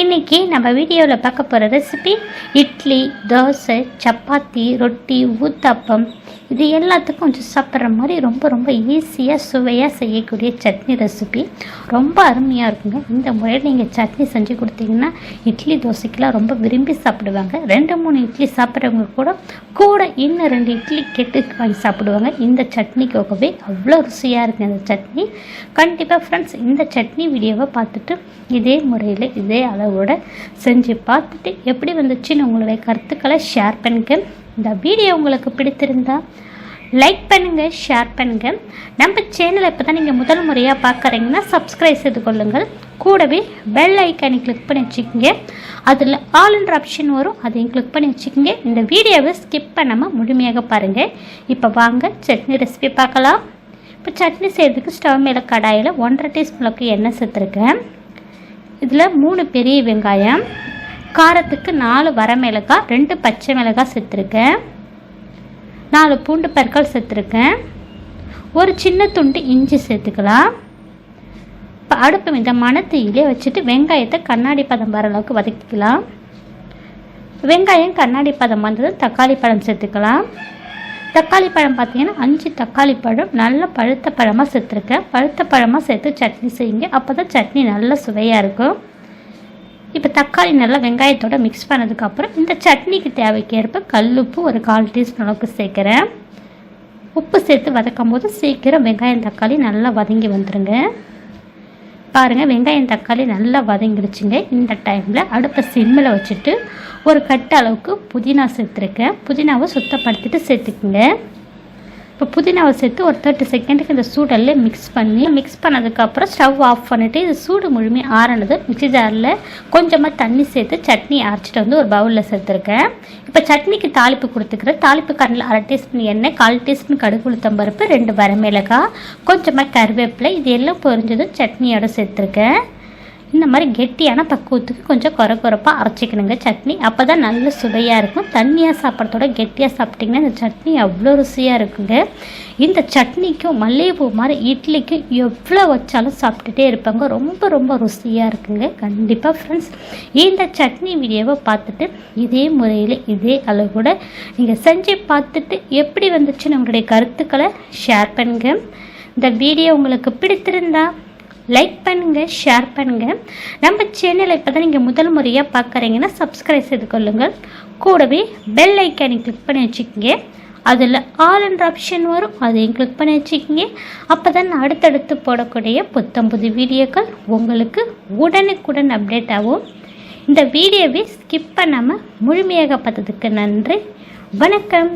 இன்றைக்கி நம்ம வீடியோவில் பார்க்க போகிற ரெசிபி இட்லி தோசை சப்பாத்தி ரொட்டி ஊத்தாப்பம். இது எல்லாத்துக்கும் கொஞ்சம் சாப்பிட்ற மாதிரி ரொம்ப ரொம்ப ஈஸியாக சுவையாக செய்யக்கூடிய சட்னி ரெசிபி ரொம்ப அருமையாக இருக்குங்க. இந்த முறையில் நீங்கள் சட்னி செஞ்சு கொடுத்தீங்கன்னா இட்லி தோசைக்கெலாம் ரொம்ப விரும்பி சாப்பிடுவாங்க. ரெண்டு மூணு இட்லி சாப்பிட்றவங்க கூட கூட இன்னும் ரெண்டு இட்லி கெட்டு வாங்கி சாப்பிடுவாங்க. இந்த சட்னிக்காகவே அவ்வளோ ருசியாக இருக்குது இந்த சட்னி. கண்டிப்பாக ஃப்ரெண்ட்ஸ் இந்த சட்னி வீடியோவை பார்த்துட்டு இதே முறையில் இதே அளவோட செஞ்சு பார்த்துட்டு எப்படி வந்துச்சுன்னு உங்களுடைய கருத்துக்களை ஷேர் பண்ணுங்க. இந்த வீடியோ உங்களுக்கு பிடித்திருந்தா லைக் பண்ணுங்கள் ஷேர் பண்ணுங்கள் நம்ம சேனலை இப்போ தான் நீங்கள் முதல் முறையாக பார்க்குறீங்கன்னா சப்ஸ்கிரைப் செய்து கொள்ளுங்கள். கூடவே பெல் ஐக்கானை கிளிக் பண்ணி வச்சுக்கோங்க. அதில் ஆல்ன்ற ஆப்ஷன் வரும். அதையும் கிளிக் பண்ணி வச்சுக்கோங்க. இந்த வீடியோவை ஸ்கிப் பண்ணாமல் முழுமையாக பாருங்கள் இப்போ வாங்க சட்னி ரெசிபி பார்க்கலாம். இப்போ சட்னி செய்கிறதுக்கு ஸ்டவ் மேலே கடாயில் ஒன்றரை டீஸ்பூனுக்கு எண்ணெய் சேர்த்துருக்கேன். இதில் மூணு பெரிய வெங்காயம் காரத்துக்கு நாலு வரமிளகாய் ரெண்டு பச்சை மிளகாய் சேர்த்துருக்கேன். நாலு பூண்டு பற்கள் சேர்த்துருக்கேன். ஒரு சின்ன துண்டு இஞ்சி சேர்த்துக்கலாம். இப்போ அடுப்பு மிதமான தீயிலே வச்சுட்டு வெங்காயத்தை கண்ணாடி பதம் வர அளவுக்கு வதக்கிக்கலாம். வெங்காயம் கண்ணாடி பதம் வந்ததும் தக்காளி பழம் சேர்த்துக்கலாம். தக்காளி பழம் பார்த்தீங்கன்னா அஞ்சு தக்காளி பழம் நல்லா பழுத்த பழமாக சேர்த்துருக்கேன் பழுத்த பழமாக சேர்த்து சட்னி செய்யுங்க. அப்போ தான் சட்னி நல்லா சுவையாக இருக்கும். இப்போ தக்காளி நல்லா வெங்காயத்தோட மிக்ஸ் பண்ணதுக்கப்புறம் இந்த சட்னிக்கு தேவைக்கேற்ப கல்லுப்பு ஒரு கால் டீஸ்பூன் அளவுக்கு சேர்க்குறேன். உப்பு சேர்த்து வதக்கும் போது சீக்கிரம் வெங்காயம் தக்காளி நல்லா வதங்கி வந்துடுங்க பாருங்கள் வெங்காயம் தக்காளி நல்லா வதங்கிடுச்சுங்க. இந்த டைமில் அடுப்பை சிம்மில் வச்சுட்டு ஒரு கட்டு அளவுக்கு புதினா சேர்த்துருக்கேன். புதினாவை சுத்தப்படுத்திட்டு சேர்த்துக்குங்க. இப்போ புதினாவை சேர்த்து ஒரு தேர்ட்டி செகண்டுக்கு இந்த சூடெல்லாம் மிக்ஸ் பண்ணி மிக்ஸ் பண்ணதுக்கப்புறம் ஸ்டவ் ஆஃப் பண்ணிவிட்டு இது சூடு முழுமையாக ஆறினது. மிக்சி ஜாரில் கொஞ்சமாக தண்ணி சேர்த்து சட்னி அரைச்சிட்டு வந்து ஒரு பவுலில் சேர்த்துருக்கேன். இப்போ சட்னிக்கு தாளிப்பு கொடுத்துக்கிறேன் தாளிப்பு கண்ணில் அரை டீஸ்பூன் எண்ணெய் கால் டீஸ்பூன் கடுகு உளுத்தம் பருப்பு ரெண்டு வரமிளகாய் கொஞ்சமாக கருவேப்பிலை இது எல்லாம் பொரிஞ்சதும் சட்னியோட சேர்த்துருக்கேன். இந்த மாதிரி கெட்டியான பக்குவத்துக்கு கொஞ்சம் குறை குறைப்பாக அரைச்சிக்கணுங்க. சட்னி அப்போ தான் நல்ல சுவையாக இருக்கும். தண்ணியாக சாப்பிட்றதோட கெட்டியாக சாப்பிட்டிங்கன்னா இந்த சட்னி அவ்வளோ ருசியாக இருக்குங்க. இந்த சட்னிக்கும் மல்லிகைப்பூ மாதிரி இட்லிக்கும் எவ்வளோ வச்சாலும் சாப்பிட்டுட்டே இருப்பாங்க. ரொம்ப ரொம்ப ருசியாக இருக்குங்க. கண்டிப்பாக ஃப்ரெண்ட்ஸ் இந்த சட்னி வீடியோவை பார்த்துட்டு இதே முறையில் இதே அளவு கூட நீங்கள் செஞ்சு பார்த்துட்டு எப்படி வந்துச்சுன்னு உங்களுடைய கருத்துக்களை ஷேர் பண்ணுங்கள் இந்த வீடியோ உங்களுக்கு பிடித்திருந்தா லைக் பண்ணுங்கள் ஷேர் பண்ணுங்கள் நம்ம சேனலை இப்போ தான் நீங்கள் முதல் முறையாக பார்க்குறீங்கன்னா சப்ஸ்கிரைப் செய்து கொள்ளுங்கள். கூடவே பெல் ஐக்கானை கிளிக் பண்ணி வச்சுக்கோங்க. அதில் ஆல் என்ற ஆப்ஷன் வரும் அதையும் கிளிக் பண்ணி வச்சுக்கோங்க. அப்போ தான் அடுத்தடுத்து போடக்கூடிய புத்தம் புது வீடியோக்கள் உங்களுக்கு உடனுக்குடன் அப்டேட் ஆகும். இந்த வீடியோவை ஸ்கிப் பண்ணாமல் முழுமையாக பார்த்ததுக்கு நன்றி. வணக்கம்.